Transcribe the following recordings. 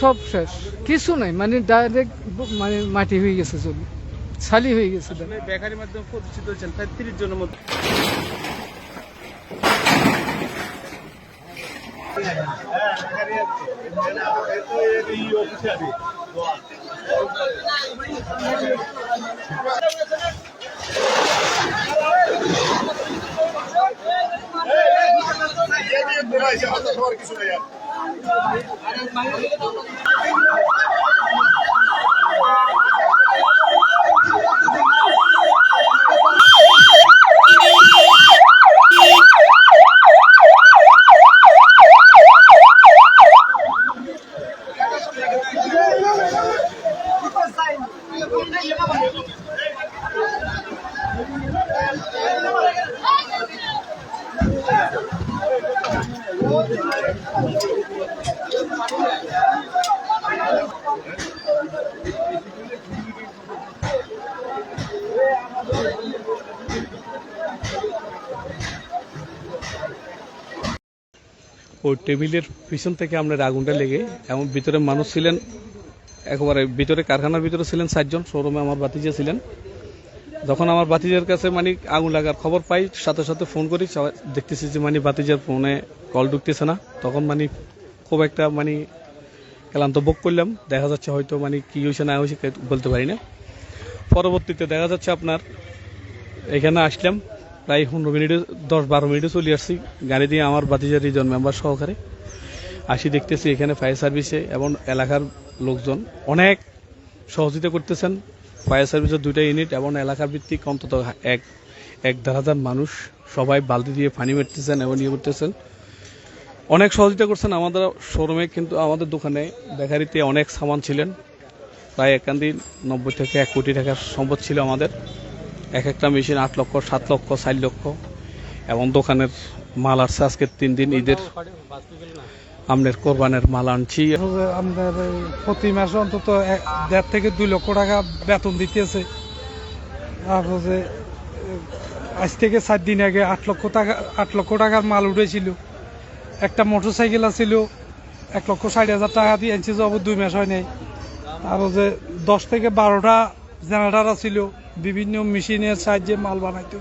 সব শেষ কিছু নাই মানে ডাইরেক্ট মানে মাটি হয়ে গেছে জমি ছালি হয়ে গেছে বেকারির মাধ্যমে প্রতিষ্ঠিত হয়েছেন প্রায় তিরিশ জনের মতো আরে মাইক দিয়ে দাও। ওই টেবিলের পিছন থেকে আপনার আগুনটা লেগে এমন ভিতরে মানুষ ছিলেন, একেবারে ভিতরে কারখানার ভিতরে ছিলেন সাতজন, শোরুমে আমার বাতিজা ছিলেন। যখন আমার বাতিজার কাছে মানে আগুন লাগার খবর পাই, সাথে সাথে ফোন করি দেখতেছি যে মানে বাতিজার ফোনে কল ঢুকতেছে না। তখন মানে খুব একটা মানে ক্লান্ত বোক করলাম, দেখা যাচ্ছে হয়তো মানে কি হয়েছে না হয়েছে বলতে পারি না। পরবর্তীতে দেখা যাচ্ছে আপনার, এখানে আসলাম প্রায় পনেরো মিনিটে, দশ বারো মিনিটে চলে আসছি। গাড়ি দিয়ে আমার বাতিজার রিজন মেম্বার সহকারে। আসি দেখতেছি এখানে ফায়ার সার্ভিসে এবং এলাকার লোকজন অনেক সহযোগিতা করতেছেন। ফায়ার সার্ভিসের দুইটা ইউনিট এবং এলাকার ভিত্তিক অন্তত এক এক দেড় হাজার মানুষ সবাই বালতি দিয়ে পানি মারতেছেন এবং ইয়ে করতেছেন অনেক সহযোগিতা করছেন আমাদের শোরুমে কিন্তু আমাদের দোকানে বেকারিতে অনেক সামান ছিলেন। প্রায় একান দিন নব্বই থেকে এক কোটি টাকার সম্পদ ছিল আমাদের। এক একটা মেশিন আট লক্ষ, সাত লক্ষ, চার লক্ষ। এবং দোকানের মাল আসছে আজকে তিন দিন ঈদের। আমনের কোরবানের মাল আনছি। আপনার প্রতি মাসে অন্তত দেড় থেকে দুই লক্ষ টাকা বেতন দিতেছে। আর যে, আজ থেকে চার দিন আগে আট লক্ষ টাকা আট লক্ষ টাকার মাল উঠেছিল। একটা মোটর সাইকেল আছিল, এক লক্ষ ষাট হাজার টাকা দিয়ে আনছি যাব দুই মাস হয় নাই। আর যে দশ থেকে বারোটা জেনারেটার আছিল। বিভিন্ন মেশিনের সাহায্যে মাল বানাইতো।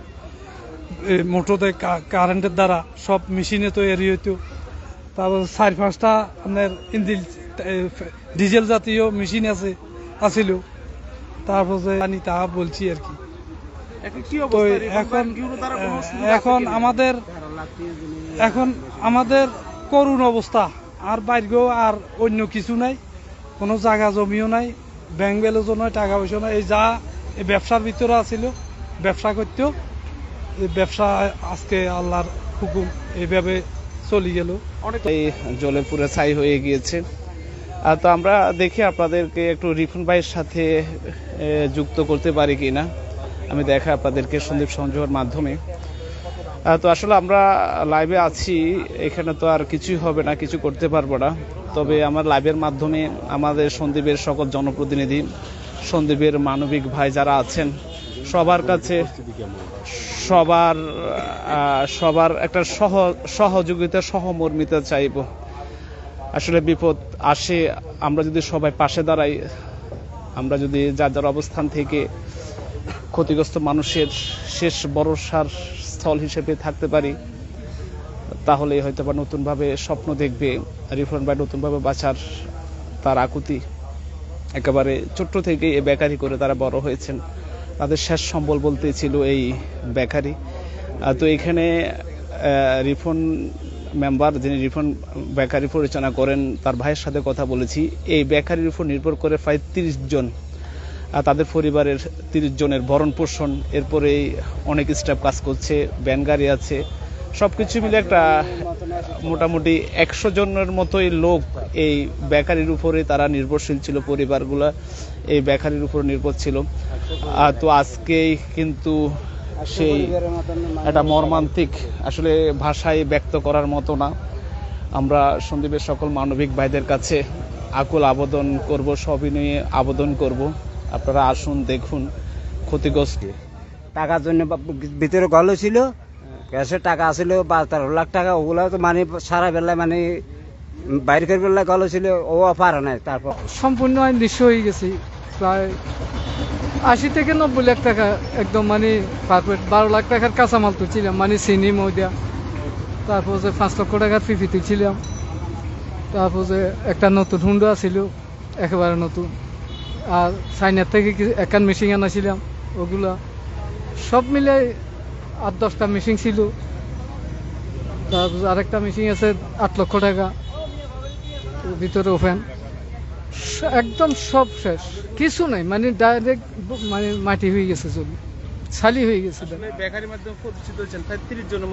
মোটরতে কারেন্টের দ্বারা সব মেশিনে তৈরি হইতো। তারপর চার পাঁচটা আপনার ইঞ্জিল ডিজেল জাতীয় মেশিন আছে আছিল। তারপর আমি তা বলছি আর কি। এখন তো এখন? আমাদের এখন আমাদের করুণ অবস্থা। আর বাইরেও আর অন্য কিছু নাই কোনো জায়গা জমিও নাই ব্যাংক ব্যালেন্সও নয় টাকা পয়সা নয় এই যা এই ব্যবসার ভিতরে আছিল ব্যবসা করতেও। ব্যবসা আজকে আল্লাহর হুকুম, এইভাবে চলে গেল। এই জলে পুরো ছাই হয়ে গিয়েছে। তো আমরা দেখি আপনাদেরকে একটু রিফুন ভাইয়ের সাথে যুক্ত করতে পারি কি না আমি দেখা আপনাদেরকে সন্দীপ সংযোগের মাধ্যমে। তো আসলে আমরা লাইভে আছি, এখানে তো আর কিছুই হবে না, কিছু করতে পারব না। তবে আমার লাইভের মাধ্যমে আমাদের সন্দীপের সকল জনপ্রতিনিধি সন্দীপের মানবিক ভাই যারা আছেন, সবার কাছে সবার সবার একটা সহ, সহযোগিতা, সহমর্মিতা চাইব। আসলে বিপদ আসে, আমরা যদি সবাই পাশে দাঁড়াই, আমরা যদি যার যার অবস্থান থেকে ক্ষতিগ্রস্ত মানুষের শেষ ভরসার স্থল হিসেবে থাকতে পারি তাহলে হয়তো বা নতুনভাবে স্বপ্ন দেখবে রিফান্ড ভাই নতুনভাবে বাঁচার তার আকুতি। একেবারে ছোট্ট থেকে এই বেকারি করে তারা বড় হয়েছেন। তাদের শেষ সম্বল বলতে ছিল এই বেকারি। তো এখানে রিফন মেম্বার যিনি রিফন বেকারি পরিচালনা করেন, তার ভাইয়ের সাথে কথা বলেছি। এই বেকারির উপর নির্ভর করে প্রায় তিরিশ জন তাদের পরিবারের তিরিশ জনের ভরণ পোষণ এরপরে অনেক স্টাফ কাজ করছে ভ্যান গাড়ি আছে সবকিছু মিলে একটা মোটামুটি একশো জনের মতোই লোক এই বেকারির উপরে তারা নির্ভরশীল ছিল, পরিবারগুলা এই বেকারির উপর নির্ভর ছিল। তো আজকেই কিন্তু সেই একটা মর্মান্তিক আসলে ভাষায় ব্যক্ত করার মতো না। আমরা সন্দীপের সকল মানবিক ভাইদের কাছে আকুল আবেদন করব সবিনয়ে আবেদন করব। আপনারা আসুন, দেখুন, ক্ষতিগ্রস্ত। টাকার জন্য ভিতরে গল ছিল ক্যাশে টাকা আছিল বারো তেরো লাখ টাকা ওগুলো তো মানে সারা বেলায় মানে বাইর করবে গলো ছিল ও পারে নাই তারপর। সম্পূর্ণ আইন দৃশ্য হয়ে গেছি, প্রায় আশি থেকে নব্বই লাখ টাকা একদম মানে পারফেক্ট বারো লাখ টাকার কাঁচামাল তুলছিলাম মানে চিনি, ময়দা, তারপর যে পাঁচ লক্ষ টাকার পিপি তুলছিলাম তারপর যে একটা নতুন হুন্ডা ছিল একেবারে নতুন। আর চাইনার থেকে একখান মেশিন আনাছিলাম, ওগুলা সব মিলে আট দশটা মেশিন ছিল। তারপর আরেকটা মেশিন আছে আট লক্ষ টাকা। ভিতরে ওপেন একদম সব শেষ। কিছু নাই মানে ডাইরেক্ট মানে মাটি হয়ে গেছে চলি ছালি হয়ে গেছে। মাধ্যমে তিরিশ জনের